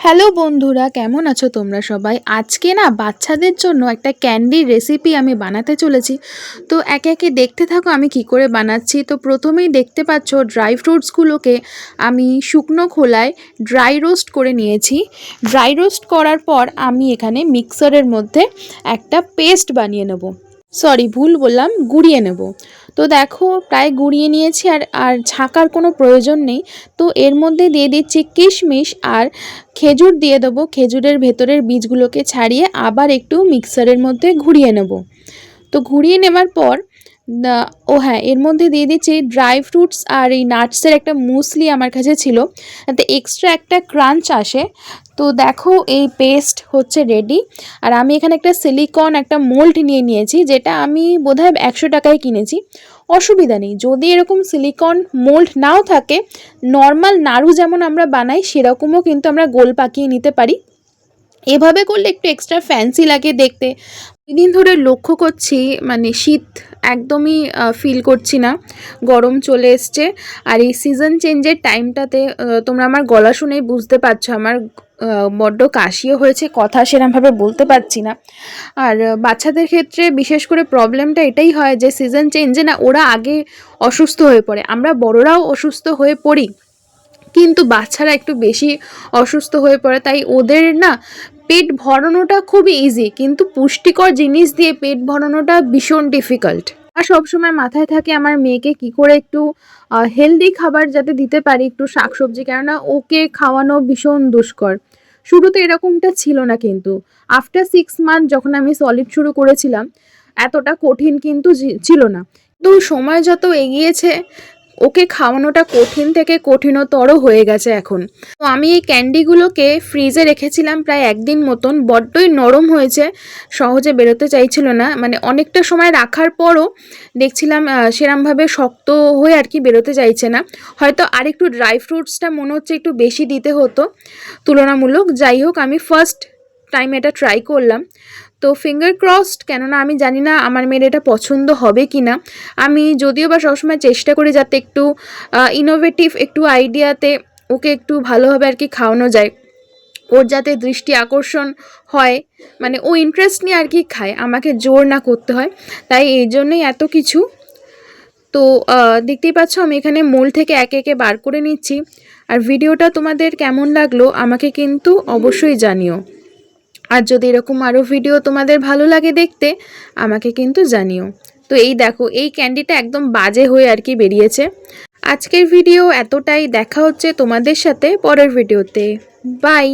Hello বন্ধুরা, কেমন আছো তোমরা সবাই? আজকে না বাচ্চাদের জন্য একটা ক্যান্ডির রেসিপি আমি বানাতে চলেছি। তো একে একে দেখতে থাকো আমি কি করে বানাচ্ছি। তো প্রথমেই দেখতে পাচ্ছ ড্রাই ফ্রুটসগুলোকে আমি শুকনো খোলায় ড্রাই রোস্ট করে নিয়েছি। ড্রাই রোস্ট করার পর আমি এখানে মিক্সারের মধ্যে একটা পেস্ট বানিয়ে নেব। সরি, ভুল বললাম, গুঁড়িয়ে নেব। তো দেখো, প্রায় গুঁড়িয়ে নিয়েছি আর আর ছাঁকার কোনো প্রয়োজন নেই। তো এর মধ্যে দিয়ে দিচ্ছি কিশমিশ আর খেজুর দিয়ে দেবো। খেজুরের ভেতরের বীজগুলোকে ছাড়িয়ে আবার একটু মিক্সারের মধ্যে ঘুরিয়ে নেব। তো ঘুরিয়ে নেবার পর ও হ্যাঁ এর মধ্যে দিয়ে দিচ্ছি ড্রাই ফ্রুটস আর এই নাটসের একটা মুসলি আমার কাছে ছিল। তাতে এক্সট্রা একটা ক্রাঞ্চ আসে। তো দেখো, এই পেস্ট হচ্ছে রেডি আর আমি এখানে একটা সিলিকন একটা মোল্ড নিয়ে নিয়েছি, যেটা আমি বোধহয় একশো টাকায় কিনেছি। অসুবিধা নেই, যদি এরকম সিলিকন মোল্ড নাও থাকে নর্মাল নাড়ু যেমন আমরা বানাই, সেরকমও কিন্তু আমরা গোল পাকিয়ে নিতে পারি। এভাবে করলে একটু এক্সট্রা ফ্যান্সি লাগে দেখতে। দিন ধরে লক্ষ্য করছি মানে শীত একদমই ফিল করছি না। গরম চলে এসছে। আর এই সিজন চেঞ্জের টাইমটাতে তোমরা আমার গলা শুনেই বুঝতে পারছ, আমার বড্ড কাশিও হয়েছে, কথা সেরমভাবে বলতে পারছি না। আর বাচ্চাদের ক্ষেত্রে বিশেষ করে প্রবলেমটা এটাই হয় যে সিজন চেঞ্জে না, ওরা আগে অসুস্থ হয়ে পড়ে। আমরা বড়রাও অসুস্থ হয়ে পড়ি, কিন্তু বাচ্চারা একটু বেশি অসুস্থ হয়ে পড়ে, তাই ওদের না পেট ভরানোটা খুবই ইজি কিন্তু পুষ্টিকর জিনিস দিয়ে পেট ভরানোটা ভীষণ ডিফিকাল্ট আর সবসময় মাথায় থাকে আমার মেয়েকে কি করে একটু হেলদি খাবার যাতে দিতে পারি, একটু শাকসবজি, কেননা ওকে খাওয়ানো ভীষণ দুষ্কর। শুরুতে এরকমটা ছিল না কিন্তু। আফটার সিক্স মান্থ যখন আমি সলিড শুরু করেছিলাম, এতটা কঠিন কিন্তু ছিল না। তো সময় যত এগিয়েছে ওকে খাওয়ানোটা কঠিন থেকে কঠিনতর হয়ে গেছে এখন। তো আমি এই ক্যান্ডিগুলোকে ফ্রিজে রেখেছিলাম প্রায় একদিন মতন, বড্ডই নরম হয়েছে, সহজে বেরোতে চাইছিল না। মানে অনেকটা সময় রাখার পরও দেখছিলাম সেরমভাবে শক্ত হয়ে আর কি বেরোতে চাইছে না। হয়তো আরেকটু ড্রাই ফ্রুটসটা মনে হচ্ছে একটু বেশি দিতে হতো, তুলনামূলক। যাই হোক, আমি ফার্স্ট টাইম এটা ট্রাই করলাম। তো ফিঙ্গার ক্রসড কেননা আমি জানি না আমার মেয়ের এটা পছন্দ হবে কি না আমি যদিও বা সবসময় চেষ্টা করি যাতে একটু ইনোভেটিভ একটু আইডিয়াতে ওকে একটু ভালোভাবে আর কি খাওয়ানো যায়। ওর যাতে দৃষ্টি আকর্ষণ হয় মানে ও ইন্টারেস্ট নিয়ে আর কি খায়, আমাকে জোর না করতে হয়। তাই এই জন্যই এত কিছু। তো দেখতেই পাচ্ছ আমি এখানে মূল থেকে একে একে বার করে নিচ্ছি। আর ভিডিওটা তোমাদের কেমন লাগল আমাকে কিন্তু অবশ্যই জানিও। আর যদি এরকম আরও ভিডিও তোমাদের ভালো লাগে দেখতে, আমাকে কিন্তু জানিও। তো এই দেখো, এই ক্যান্ডিটা একদম বাজে হয়ে আর কি বেরিয়েছে। আজকের ভিডিও এতটাই, দেখা হচ্ছে তোমাদের সাথে পরের ভিডিওতে বাই